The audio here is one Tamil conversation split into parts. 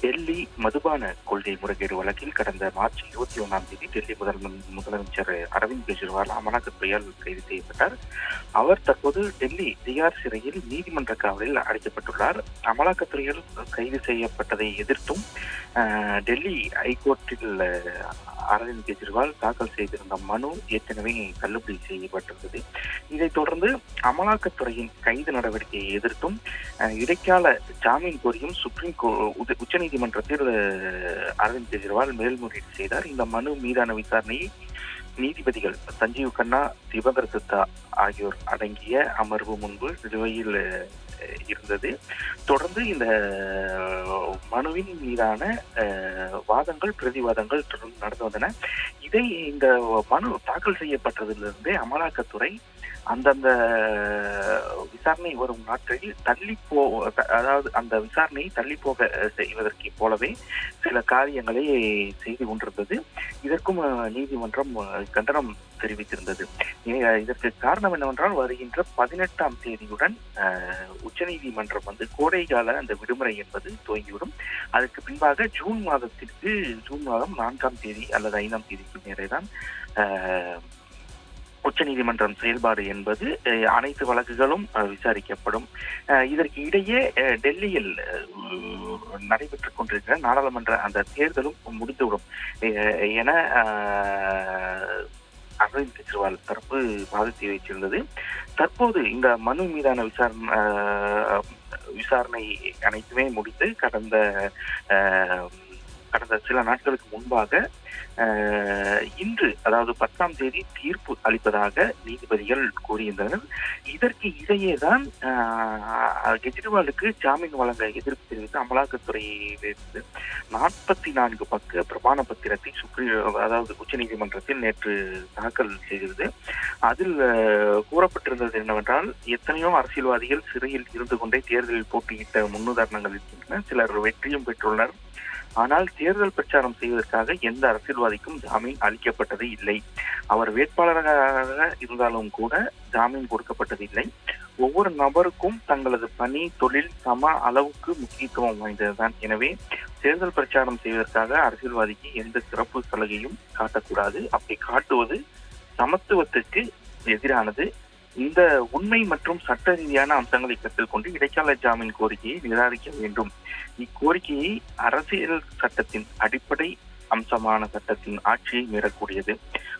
டெல்லி மதுபான கொள்கை முறைகேடு வழக்கில் கடந்த மார்ச் இருபத்தி ஒன்றாம் தேதி டெல்லி முதல் முதலமைச்சர் அரவிந்த் கெஜ்ரிவால் அமலாக்கத்துறையால் கைது செய்யப்பட்டார். அவர் தற்போது டெல்லி திகார் சிறையில் நீதிமன்ற காவலில் அடைக்கப்பட்டுள்ளார். அமலாக்கத்துறையால் கைது செய்யப்பட்டதை எதிர்த்தும் டெல்லி ஹைகோர்ட்டில் அரவிந்த் கெஜ்ரிவால் தாக்கல் செய்திருந்த மனு ஏற்கனவே தள்ளுபடி செய்யப்பட்டிருந்தது. இதைத் தொடர்ந்து அமலாக்கத்துறையின் கைது நடவடிக்கையை எதிர்த்தும் இடைக்கால ஜாமீன் கோரியும் சுப்ரீம் உச்சநீதிமன்றத்தில் அரவிந்த் கெஜ்ரிவால் மேல்முறையீடு செய்தார். இந்த மனு மீதான விசாரணையை நீதிபதிகள் சஞ்சீவ் கண்ணா திபகர் தத்தா ஆகியோர் அடங்கிய அமர்வு முன்பு நிலுவையில் இருந்தது. தொடர்ந்து இந்த மனுவின் மீதான அஹ், வாதங்கள் பிரதிவாதங்கள் தொடர்ந்து நடந்து வந்தன. இதை இந்த மனு தாக்கல் செய்யப்பட்டதிலிருந்தே அமலாக்கத்துறை அந்தந்த விசாரணை வரும் நாட்களில் தள்ளி போ அதாவது அந்த விசாரணையை தள்ளி போக செய்வதற்கு போலவே சில காரியங்களை செய்து கொண்டிருந்தது. இதற்கும் நீதிமன்றம் கண்டனம் தெரிவித்திருந்தது. இதற்கு காரணம் என்னவென்றால் வருகின்ற பதினெட்டாம் தேதியுடன் உச்சநீதிமன்றம் வந்து கோடைகால அந்த விடுமுறை என்பது துவங்கிவிடும். அதற்கு பின்பாக ஜூன் மாதத்திற்கு ஜூன் மாதம் நான்காம் தேதி அல்லது ஐந்தாம் தேதிக்கு மேலே தான் உச்சநீதிமன்றம் செயல்பாடு என்பது அனைத்து வழக்குகளும் விசாரிக்கப்படும். இதற்கு இடையே டெல்லியில் நடைபெற்றுக் கொண்டிருக்கிற நாடாளுமன்ற அந்த தேர்தலும் முடிந்துவிடும். என அரவிந்த் கெஜ்ரிவால் தரப்பு வாதத்தை வைத்திருந்தது. தற்போது இந்த மனு மீதான விசாரணை விசாரணை அனைத்துமே முடித்து கடந்த கடந்த சில நாட்களுக்கு முன்பாக இன்று அதாவது பத்தாம் தேதி தீர்ப்பு அளிப்பதாக நீதிபதிகள் கூறியிருந்தனர். இதற்கு இடையேதான் கெஜ்ரிவாலுக்கு ஜாமீன் வழங்க எதிர்ப்பு தெரிவித்து அமலாக்கத்துறையிலிருந்து நாற்பத்தி நான்கு பக்க பிரமாண பத்திரத்தை சுப்ரீம் அதாவது உச்சநீதிமன்றத்தில் நேற்று தாக்கல் செய்தது. அதில் கூறப்பட்டிருந்தது என்னவென்றால் எத்தனையோ அரசியல்வாதிகள் சிறையில் இருந்து கொண்டே தேர்தலில் போட்டியிட்ட முன்னுதாரணங்கள் இருக்கின்றன. சிலர் வெற்றியும் பெற்றுள்ளனர். ஆனால் தேர்தல் பிரச்சாரம் செய்வதற்காக எந்த அரசியல்வாதிக்கும் ஜாமீன் அளிக்கப்பட்டது இல்லை. அவர் வேட்பாளராக இருந்தாலும் கூட ஜாமீன் கொடுக்கப்பட்டது இல்லை. ஒவ்வொரு நபருக்கும் தங்களது பணி தொழில் சம அளவுக்கு முக்கியத்துவம் வாய்ந்ததுதான். எனவே தேர்தல் பிரச்சாரம் செய்வதற்காக அரசியல்வாதிக்கு எந்த சிறப்பு சலுகையும் காட்டக்கூடாது. அப்படி காட்டுவது சமத்துவத்துக்கு எதிரானது. இந்த உண்மை மற்றும் சட்ட ரீதியான அம்சங்களை கருத்தில் கொண்டு இடைக்கால ஜாமீன் கோரிக்கையை நிராகரிக்க வேண்டும். இக்கோரிக்கையை அரசியல் சட்டத்தின் அடிப்படை அம்சமான சட்டத்தின் ஆட்சியை மீறக்கூடியது.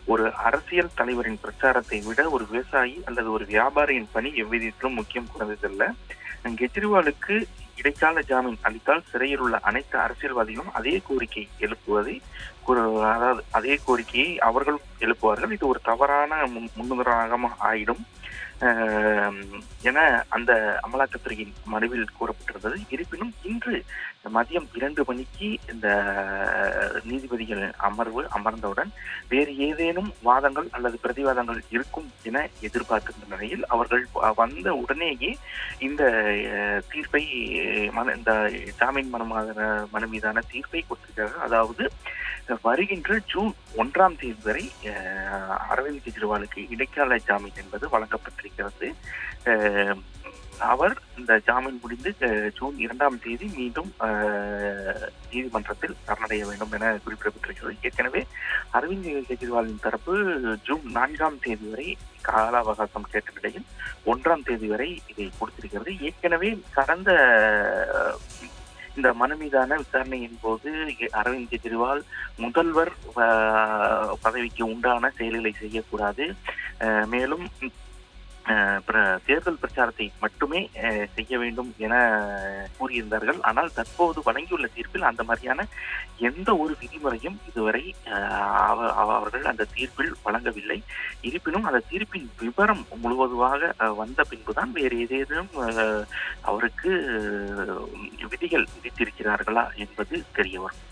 ஒரு அரசியல் தலைவரின் பிரச்சாரத்தை விட ஒரு விவசாயி அல்லது ஒரு வியாபாரியின் பணி எவ்விதத்திலும் முக்கியம் குறைந்ததல்ல கெஜ்ரிவாலுக்கு இடைக்கால ஜாமீன் அளித்தால் சிறையில் உள்ள அனைத்து அரசியல்வாதிகளும் அதே கோரிக்கை எழுப்புவதை அதாவது அதே கோரிக்கையை அவர்கள் எழுப்புவார்கள். இது ஒரு தவறான முன்- முன்னுதாரணமாக ஆயிடும். என அந்த அமலாக்கத்துறையின் மனுவில் கூறப்பட்டிருந்தது. இருப்பினும் இன்று மதியம் இரண்டு மணிக்கு இந்த நீதிபதிகள் அமர்வு அமர்ந்தவுடன் வேறு ஏதேனும் வாதங்கள் அல்லது பிரதிவாதங்கள் இருக்கும் என எதிர்பார்க்கின்ற நிலையில் அவர்கள் வந்த உடனேயே இந்த தீர்ப்பை மன இந்த ஜாமீன் மனமான மனு மீதான தீர்ப்பை கொடுத்திருக்கிறார்கள். அதாவது வருகின்ற ஜூன் ஒன்றாம் தேதி வரை அரவிந்த் கெஜ்ரிவாலுக்கு இடைக்கால ஜாமீன் என்பது வழங்கப்பட்டிருக்கிறது. அஹ், அவர் இந்த ஜாமீன் முடிந்து ஜூன் இரண்டாம் தேதி மீண்டும் நீதிமன்றத்தில் சரணடைய வேண்டும் என குறிப்பிடப்பட்டிருக்கிறது. ஏற்கனவே அரவிந்த் கெஜ்ரிவாலின் தரப்பு ஜூன் நான்காம் தேதி வரை கால அவகாசம் கேட்ட நிலையில் ஒன்றாம் தேதி வரை இதை கொடுத்திருக்கிறது. ஏற்கனவே கடந்த இந்த மனு மீதான விசாரணையின் போது அரவிந்த் கெஜ்ரிவால் முதல்வர் அஹ், பதவிக்கு உண்டான செயல்களை செய்யக்கூடாது. அஹ், மேலும் தேர்தல் பிரச்சாரத்தை மட்டுமே செய்ய வேண்டும் என கூறியிருந்தார்கள். ஆனால் தற்போது வழங்கியுள்ள தீர்ப்பில் அந்த மாதிரியான எந்த ஒரு விதிமுறையும் இதுவரை அவ- அவ- அவர்கள் அந்த தீர்ப்பில் வழங்கவில்லை. இருப்பினும் அந்த தீர்ப்பின் விவரம் முழுவதுமாக வந்த பின்புதான் வேறு ஏதேனும் அவருக்கு விதிகள் விதித்திருக்கிறார்களா என்பது தெரிய வரும்